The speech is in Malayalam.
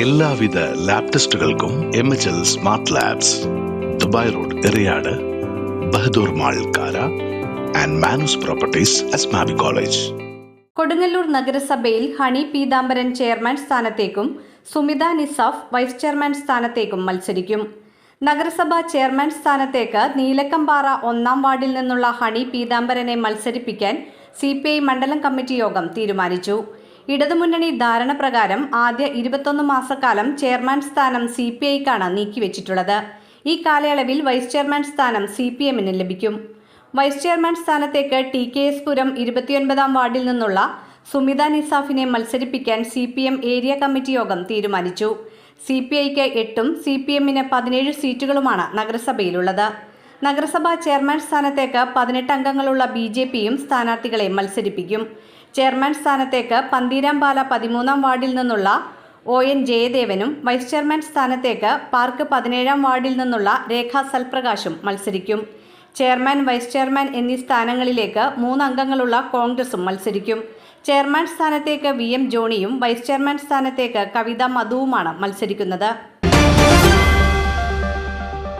എല്ലാവിധ lab ടെസ്റ്റുകൾക്കും M H L smart labs Dubai road Eriyad Bahadur mall Kara and Manoos properties Asmabi college Kodungallur നഗരസഭയിൽ ഹണി പീതാംബരൻ ചെയർമാൻ സ്ഥാനത്തേക്കും സുമിത നിസാഫ് വൈസ് ചെയർമാൻ സ്ഥാനത്തേക്കും മത്സരിക്കും. നഗരസഭാ ചെയർമാൻ സ്ഥാനത്തേക്ക് നീലക്കമ്പാറ ഒന്നാം വാർഡിൽ നിന്നുള്ള ഹണി പീതാംബരനെ മത്സരിപ്പിക്കാൻ സി മണ്ഡലം കമ്മിറ്റി യോഗം തീരുമാനിച്ചു. ഇടതുമുന്നണി ധാരണ പ്രകാരം ആദ്യ ഇരുപത്തൊന്ന് മാസക്കാലം ചെയർമാൻ സ്ഥാനം സി പി ഐക്കാണ് നീക്കിവെച്ചിട്ടുള്ളത്. ഈ കാലയളവിൽ വൈസ് ചെയർമാൻ സ്ഥാനം സി പി എമ്മിന് ലഭിക്കും. വൈസ് ചെയർമാൻ സ്ഥാനത്തേക്ക് ടി കെ എസ് പുരം ഇരുപത്തിയൊൻപതാം വാർഡിൽ നിന്നുള്ള സുമിത നിസാഫിനെ മത്സരിപ്പിക്കാൻ C P M area committee യോഗം തീരുമാനിച്ചു. സി പി ഐക്ക് എട്ടും സി പി എമ്മിന് പതിനേഴ് സീറ്റുകളുമാണ് നഗരസഭയിലുള്ളത്. നഗരസഭാ ചെയർമാൻ സ്ഥാനത്തേക്ക് പതിനെട്ട് അംഗങ്ങളുള്ള ബി ജെ പിയും സ്ഥാനാർത്ഥികളെ മത്സരിപ്പിക്കും. ചെയർമാൻ സ്ഥാനത്തേക്ക് പന്തീരാംപാല പതിമൂന്നാം വാർഡിൽ നിന്നുള്ള ഒ എൻ ജയദേവനും വൈസ് ചെയർമാൻ സ്ഥാനത്തേക്ക് പാർക്ക് പതിനേഴാം വാർഡിൽ നിന്നുള്ള രേഖ സൽപ്രകാശും മത്സരിക്കും. ചെയർമാൻ വൈസ് ചെയർമാൻ എന്നീ സ്ഥാനങ്ങളിലേക്ക് മൂന്നംഗങ്ങളുള്ള കോൺഗ്രസും മത്സരിക്കും. ചെയർമാൻ സ്ഥാനത്തേക്ക് വി എം ജോണിയും വൈസ് ചെയർമാൻ സ്ഥാനത്തേക്ക് കവിത മധുവുമാണ് മത്സരിക്കുന്നത്.